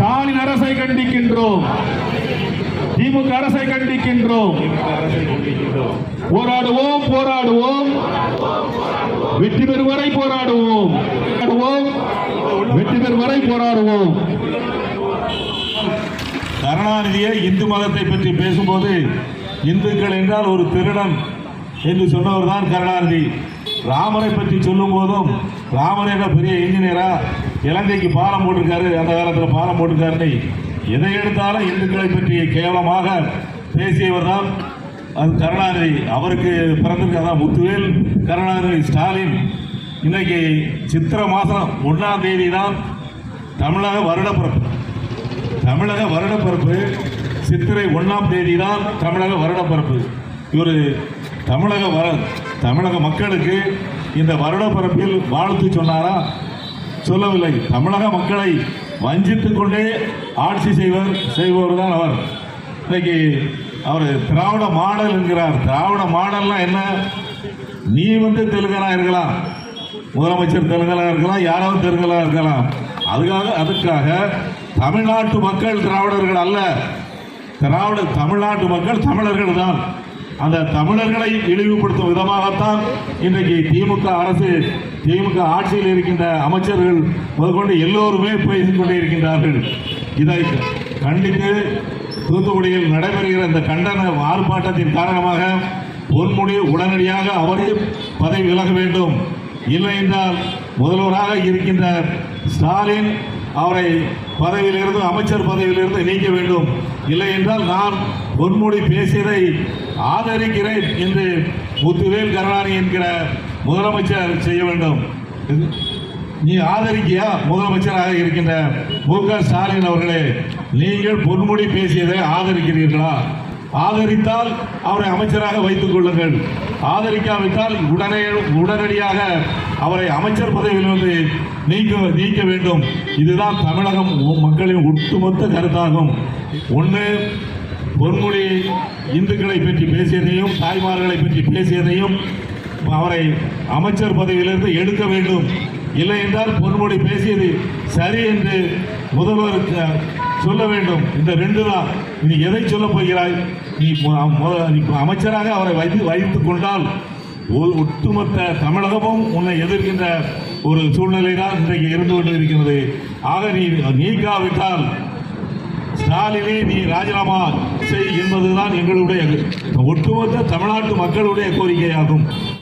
அரசை கண்டிக்கின்றோம். திமுக அரசை கண்டிக்கின்றோம். போராடுவோம் போராடுவோம். வெற்றி பெறும் வரை போராடுவோம். வெற்றி பெறும் வரை போராடுவோம். கருணாநிதியை இந்து மதத்தை பற்றி பேசும்போது இந்துக்கள் என்றால் ஒரு திருடன் என்று சொன்னவர் தான் கருணாநிதி. ராமனை பற்றி சொல்லும் போதும் ராமன் என்ற பெரிய இன்ஜினியரா இலங்கைக்கு பாலம் போட்டிருக்காரு அந்த காலத்தில் பாலம் போட்டிருக்காருன்னு. எதை எடுத்தாலும் இந்துக்களை பற்றி கேவலமாக பேசியவர் தான் அது கருணாநிதி. அவருக்கு பிறந்திருக்காதான் முத்துவேல் கருணாநிதி ஸ்டாலின். இன்னைக்கு சித்திரை மாதம் ஒன்றாம் தேதி தான் தமிழக வருடப்பிறப்பு. தமிழக வருடப்பிறப்பு சித்திரை ஒன்றாம் தேதி தான் தமிழக வருடப்பிறப்பு. இவர் தமிழக வர தமிழக மக்களுக்கு இந்த வருடப்பிறப்பில் வாழ்த்து சொன்னாரா? சொல்லவில்லை. தமிழக மக்களை வஞ்சித்துக் கொண்டே ஆட்சி செய்வர் செய்பவர் தான் அவர். இன்னைக்கு அவர் திராவிட மாடல் என்கிறார். திராவிட மாடல்னா என்ன? நீ வந்து தெலுங்கனா இருக்கலாம். முதலமைச்சர் தெலுங்கனா இருக்கலாம். யாராவது தெலுங்கனா இருக்கலாம். அதுக்காக அதுக்காக தமிழ்நாட்டு மக்கள் திராவிடர்கள் அல்ல. திராவிட தமிழ்நாட்டு மக்கள் தமிழர்கள் தான் அந்த தமிழர்களை இழிவுபடுத்தும் விதமாகத்தான் இன்றைக்கு திமுக அரசு திமுக ஆட்சியில் இருக்கின்ற அமைச்சர்கள் முதற்கொண்டு எல்லோருமே பேசிக் கொண்டே இருக்கின்றார்கள். இதை கண்டித்து தூத்துக்குடியில் நடைபெறுகிற இந்த கண்டன ஆர்ப்பாட்டத்தின் காரணமாக பொன்முடி உடனடியாக அவரே பதவி விலக வேண்டும். இல்லை என்றால் முதல்வராக இருக்கின்ற ஸ்டாலின் அவரை பதவியிலிருந்து அமைச்சர் பதவியிலிருந்து நீக்க வேண்டும். இல்லை என்றால் நான் பொன்மொழி பேசியதை ஆதரிக்கிறேன் என்று முத்துவேல் கருணாநிதி என்கிற முதலமைச்சர் செய்ய வேண்டும். நீ ஆதரிக்கியா? முதலமைச்சராக இருக்கின்ற மு க ஸ்டாலின் அவர்களே நீங்கள் பொன்மொழி பேசியதை ஆதரிக்கிறீர்களா? ஆதரித்தால் அவரை அமைச்சராக வைத்துக் கொள்ளுங்கள். ஆதரிக்காவிட்டால் உடனே உடனடியாக அவரை அமைச்சர் பதவியிலிருந்து நீக்க நீக்க வேண்டும். இதுதான் தமிழகம் மக்களின் ஒட்டுமொத்த கருத்தாகும். ஒன்று பொன்மொழி இந்துக்களை பற்றி பேசியதையும் தாய்மார்களை பற்றி பேசியதையும் அவரை அமைச்சர் பதவியிலிருந்து எடுக்க வேண்டும். இல்லை என்றால் பொன்மொழி பேசியது சரி என்று முதல்வருக்கு சொல்ல வேண்டும். இந்த ரெண்டு தான். நீ எதை சொல்ல போகிறாய்? நீ அமைச்சராக அவரை வைத்து வைத்துக் கொண்டால் ஒட்டுமொத்த தமிழகமும் உன்னை எதிர்க்கின்ற ஒரு சூழ்நிலை தான் இன்றைக்கு இருந்து கொண்டு இருக்கிறது ஆக நீ நீக்காவிட்டால் ஸ்டாலினே நீ ராஜினாமா செய் என்பதுதான் எங்களுடைய ஒட்டுமொத்த தமிழ்நாட்டு மக்களுடைய கோரிக்கையாகும்.